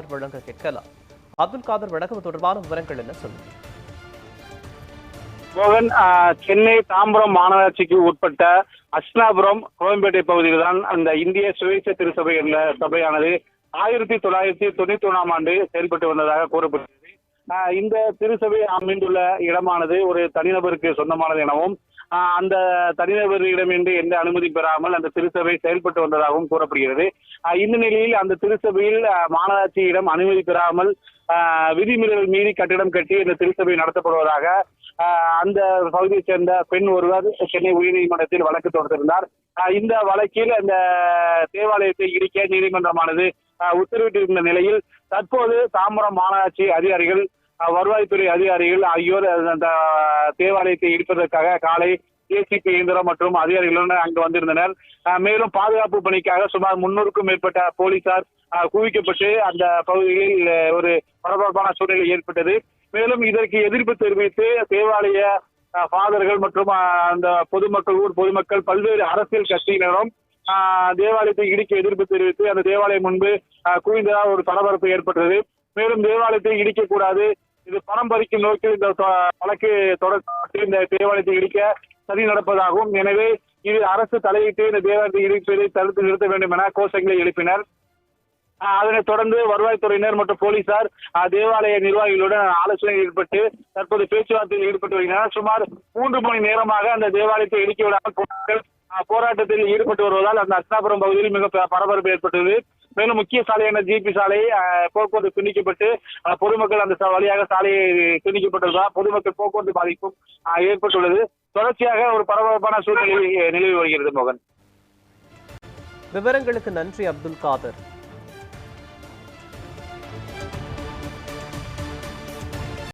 காதர் வழங்க கேட்கலாம். அப்துல் காதர் வழக்கம் தொடர்பான விவரங்கள் என்ன சொல்லுங்க மோகன் சென்னை தாம்பரம் மாநகராட்சிக்கு உட்பட்ட அஸ்னாபுரம் கோயம்பேட்டை பகுதியில் தான் அந்த இந்திய சுயேட்சை திருச்சபை என்ற சபையானது ஆயிரத்தி தொள்ளாயிரத்தி தொண்ணூத்தி ஒண்ணாம் ஆண்டு செயல்பட்டு வந்ததாக கூறப்பட்டது ஆஹ், இந்த திருச்சபை அமைந்துள்ள இடமானது ஒரு தனிநபருக்கு சொந்தமானது எனவும் ஆஹ், அந்த தனிநபரிடமின்றி எந்த அனுமதி பெறாமல் அந்த திருச்சபை செயல்பட்டு வந்ததாகவும் கூறப்படுகிறது. இந்த நிலையில் அந்த திருச்சபையில் மாநகராட்சியிடம் அனுமதி பெறாமல் ஆஹ், விதிமீறல் மீறி கட்டிடம் கட்டி இந்த திருச்சபை நடத்தப்படுவதாக அந்த பகுதியைச் சேர்ந்த பெண் ஒருவர் சென்னை உயர்நீதிமன்றத்தில் வழக்கு தொடுத்திருந்தார். ஆஹ் இந்த வழக்கில் அந்த தேவாலயத்தை இடிக்க நீதிமன்றமானது ஆஹ் உத்தரவிட்டிருந்த நிலையில் தற்போது தாம்பரம் மாநகராட்சி அதிகாரிகள் வருவாய்த்துறை அதிகாரிகள் ஆகியோர் அந்த தேவாலயத்தை இடிப்பதற்காக காலை ஏசிபி இயந்திரம் மற்றும் அதிகாரிகளுடன் அங்கு வந்திருந்தனர். மேலும் பாதுகாப்பு பணிக்காக சுமார் முன்னூறுக்கும் மேற்பட்ட போலீசார் குவிக்கப்பட்டு அந்த பகுதியில் ஒரு பரபரப்பான சூழ்நிலை ஏற்பட்டது. மேலும் இதற்கு எதிர்ப்பு தெரிவித்து தேவாலய ஃபாதர்கள் மற்றும் அந்த பொதுமக்கள் ஊர் பொதுமக்கள் பல்வேறு அரசியல் கட்சியினரும் தேவாலயத்தை இடிக்க எதிர்ப்பு தெரிவித்து அந்த தேவாலயம் முன்பு குவிந்ததால் ஒரு பரபரப்பு ஏற்பட்டது. மேலும் தேவாலயத்தை இடிக்கக்கூடாது இது பணம் பறிக்கும் நோக்கில் இந்த தொ- வழக்கு தொடர்ந்து இந்த தேவாலயத்தை இடிக்க சதி நடப்பதாகவும் எனவே இது அரசு தலையிட்டு இந்த தேவாலயத்தை இடிப்பதை தடுத்து நிறுத்த வேண்டும் என கோஷங்களை எழுப்பினர். ஆஹ் அதனைத் தொடர்ந்து வருவாய்த்துறையினர் மற்றும் போலீசார் ஆஹ் தேவாலய நிர்வாகிகளுடன் ஆலோசனையில் ஈடுபட்டு தற்போது பேச்சுவார்த்தையில் ஈடுபட்டு வருகின்றனர் சுமார் மூன்று மணி நேரமாக அந்த தேவாலயத்தை இடுக்கி விடாமல் போராட்டத்தில் ஈடுபட்டு வருவதால் அந்த அர்ச்சனாபுரம் பகுதியில் மிக பரபரப்பு ஏற்பட்டது. மேலும் முக்கிய சாலையான ஜிபி சாலை போக்குவரத்து துண்டிக்கப்பட்டு பொதுமக்கள் அந்த வழியாக சாலையை துண்டிக்கப்பட்டுள்ளதால் பொதுமக்கள் போக்குவரத்து பாதிப்பும் ஏற்பட்டுள்ளது. தொடர்ச்சியாக ஒரு பரபரப்பான சூழ்நிலை நிலவி வருகிறது மோகன். விவரங்களுக்கு நன்றி அப்துல் காதர்.